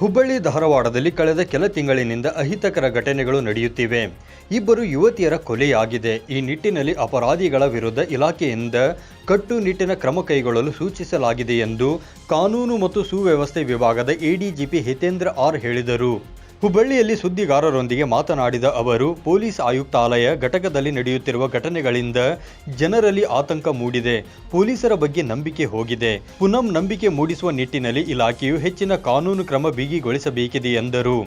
ಹುಬ್ಬಳ್ಳಿ ಧಾರವಾಡದಲ್ಲಿ ಕಳೆದ ಕೆಲ ತಿಂಗಳಿನಿಂದ ಅಹಿತಕರ ಘಟನೆಗಳು ನಡೆಯುತ್ತಿವೆ. ಇಬ್ಬರು ಯುವತಿಯರ ಕೊಲೆಯಾಗಿದೆ. ಈ ನಿಟ್ಟಿನಲ್ಲಿ ಅಪರಾಧಿಗಳ ವಿರುದ್ಧ ಇಲಾಖೆಯಿಂದ ಕಟ್ಟುನಿಟ್ಟಿನ ಕ್ರಮ ಕೈಗೊಳ್ಳಲು ಸೂಚಿಸಲಾಗಿದೆ ಎಂದು ಕಾನೂನು ಮತ್ತು ಸುವ್ಯವಸ್ಥೆ ವಿಭಾಗದ ಎಡಿಜಿಪಿ ಹಿತೇಂದ್ರ ಆರ್ ಹೇಳಿದರು. ಹುಬ್ಬಳ್ಳಿಯಲ್ಲಿ ಸುದ್ದಿಗಾರರೊಂದಿಗೆ ಮಾತನಾಡಿದ ಅವರು, ಪೊಲೀಸ್ ಆಯುಕ್ತಾಲಯ ಘಟಕದಲ್ಲಿ ನಡೆಯುತ್ತಿರುವ ಘಟನೆಗಳಿಂದ ಜನರಲ್ಲಿ ಆತಂಕ ಮೂಡಿದೆ, ಪೊಲೀಸರ ಬಗ್ಗೆ ನಂಬಿಕೆ ಹೋಗಿದೆ. ಪುನಃ ನಂಬಿಕೆ ಮೂಡಿಸುವ ನಿಟ್ಟಿನಲ್ಲಿ ಇಲಾಖೆಯು ಹೆಚ್ಚಿನ ಕಾನೂನು ಕ್ರಮ ಬಿಗಿಗೊಳಿಸಬೇಕಿದೆ ಎಂದರು.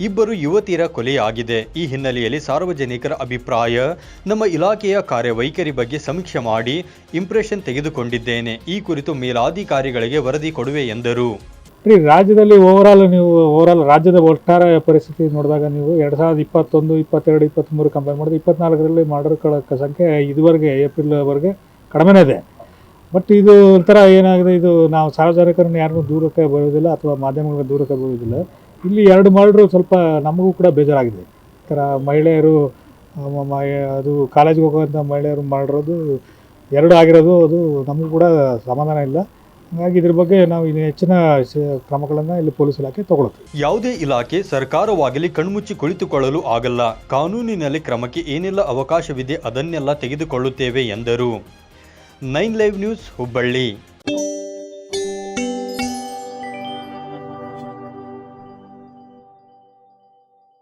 ಇಬ್ಬರು ಯುವತಿಯರ ಕೊಲೆಯಾಗಿದೆ. ಈ ಹಿನ್ನೆಲೆಯಲ್ಲಿ ಸಾರ್ವಜನಿಕರ ಅಭಿಪ್ರಾಯ, ನಮ್ಮ ಇಲಾಖೆಯ ಕಾರ್ಯವೈಖರಿ ಬಗ್ಗೆ ಸಮೀಕ್ಷೆ ಮಾಡಿ ಇಂಪ್ರೆಷನ್ ತೆಗೆದುಕೊಂಡಿದ್ದೇನೆ. ಈ ಕುರಿತು ಮೇಲಾಧಿಕಾರಿಗಳಿಗೆ ವರದಿ ಕೊಡುವೆ ಎಂದರು. ರೀ ರಾಜ್ಯದಲ್ಲಿ ಓವರಾಲ್ ನೀವು ಓವರಾಲ್ ರಾಜ್ಯದ ಒಟ್ಟಾರೆ ಪರಿಸ್ಥಿತಿ ನೋಡಿದಾಗ ನೀವು ಎರಡು ಸಾವಿರದ ಇಪ್ಪತ್ತೊಂದು, ಇಪ್ಪತ್ತೆರಡು, ಇಪ್ಪತ್ತ್ಮೂರು ಕಂಪೇರ್ ಮಾಡಿದ್ರೆ ಇಪ್ಪತ್ನಾಲ್ಕರಲ್ಲಿ ಮರ್ಡರ್ಗಳ ಸಂಖ್ಯೆ ಇದುವರೆಗೆ, ಏಪ್ರಿಲ್ವರೆಗೆ ಕಡಿಮೆನೇ ಇದೆ. ಬಟ್ ಇದು ಒಂಥರ ಏನಾಗಿದೆ, ಇದು ನಾವು ಸಾರ್ವಜನಿಕರನ್ನು ಯಾರಿಗೂ ದೂರಕ್ಕೆ ಬರೋದಿಲ್ಲ ಅಥವಾ ಮಾಧ್ಯಮಗಳ ದೂರಕ್ಕೆ ಬರೋದಿಲ್ಲ ಇಲ್ಲಿ ಎರಡು ಮರ್ಡ್ರು ಸ್ವಲ್ಪ ನಮಗೂ ಕೂಡ ಬೇಜಾರಾಗಿದೆ. ಈ ಥರ ಮಹಿಳೆಯರು ಅದು ಕಾಲೇಜ್ಗೆ ಹೋಗುವಂಥ ಮಹಿಳೆಯರು ಮಾಡಿರೋದು ಎರಡು ಆಗಿರೋದು, ಅದು ನಮಗೂ ಕೂಡ ಸಮಾಧಾನ ಇಲ್ಲ. ಹಾಗಾಗಿ ಇದ್ರ ಬಗ್ಗೆ ನಾವು ಇನ್ನು ಹೆಚ್ಚಿನ ಕ್ರಮಗಳನ್ನು ಇಲ್ಲಿ ಪೊಲೀಸ್ ಇಲಾಖೆ ತಗೊಳ್ಳುತ್ತೆ ಯಾವುದೇ ಇಲಾಖೆ ಸರ್ಕಾರವಾಗಲಿ ಕಣ್ಮುಚ್ಚಿ ಕುಳಿತುಕೊಳ್ಳಲು ಆಗಲ್ಲ. ಕಾನೂನಿನಲ್ಲಿ ಕ್ರಮಕ್ಕೆ ಏನೆಲ್ಲ ಅವಕಾಶವಿದೆ ಅದನ್ನೆಲ್ಲ ತೆಗೆದುಕೊಳ್ಳುತ್ತೇವೆ ಎಂದರು. Nine live news Hubballi.